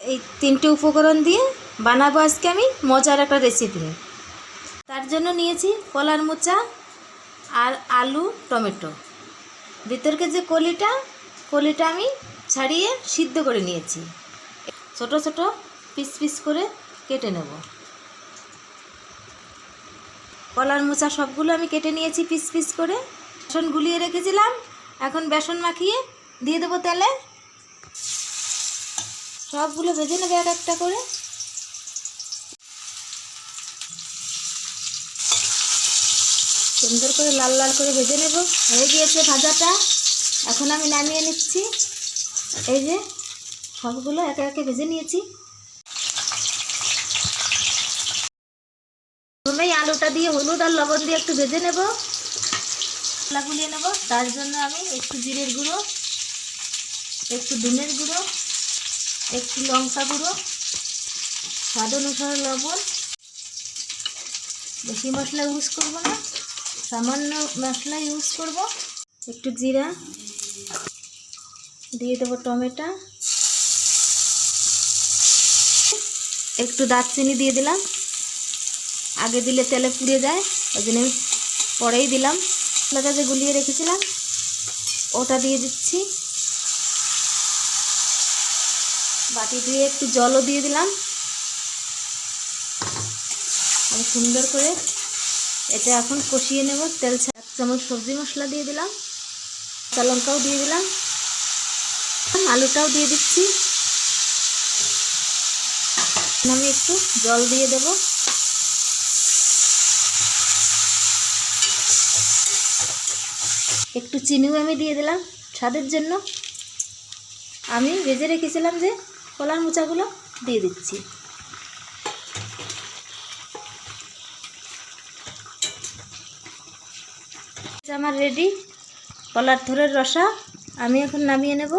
এই তিনটে উপকরণ দিয়ে বানাবো আজকে আমি মজার একটা রেসিপি তার জন্য নিয়েছি কলার মোচা আর আলু, টমেটো। ভিতরকে যে কলিটা কলিটা আমি ছাড়িয়ে সিদ্ধ করে নিয়েছি। ছোট ছোট পিস পিস করে কেটে নেব। কলার মোচা সবগুলো আমি কেটে নিয়েছি পিস পিস করে। বেসন গুলিয়ে রেখেছিলাম, এখন বেসন মাখিয়ে দিয়ে দেবো তেলে। সবগুলো ভেজে নেবে এক একটা করে। সুন্দর করে লাল লাল করে ভেজে নেব। হয়ে গিয়েছে ভাজাটা। এখন আমি নামিয়ে নিচ্ছি। এই যে সবগুলো একে একে ভেজে নিয়েছি। প্রথমেই আলুটা দিয়ে হলুদ আর লবণ দিয়ে একটু ভেজে নেব। গুলিয়ে নেব। তার জন্য আমি একটু জিরের গুঁড়ো, একটু ধনের গুঁড়ো একটু লঙ্কা গুঁড়ো, স্বাদ অনুসারে লবণ। বেশি মশলা ইউজ করব না, সামান্য মশলা ইউজ করব। একটু জিরা, দিয়ে দেবো টমেটো। একটু দারচিনি দিয়ে দিলাম। আগে দিলে তেলে পুড়ে যায়, ওই জন্য আমি পরেই দিলাম। মশলাটা যে গুলিয়ে রেখেছিলাম, ওটা দিয়ে দিচ্ছি। বাটি ধুয়ে একটু জলও দিয়ে দিলাম। আমি সুন্দর করে এটা এখন কষিয়ে নেব। তেল এক চামচ সবজি মশলা দিয়ে দিলাম। কাঁচা লঙ্কাও দিয়ে দিলাম। আলুটাও দিয়ে দিচ্ছি। আমি একটু জল দিয়ে দেব। একটু চিনিও আমি দিয়ে দিলাম স্বাদের জন্য। আমি ভেজে রেখেছিলাম যে কলার মোচাগুলো দিয়ে দিচ্ছি। আমার রেডি কলার থরের রসা আমি এখন নামিয়ে নেব।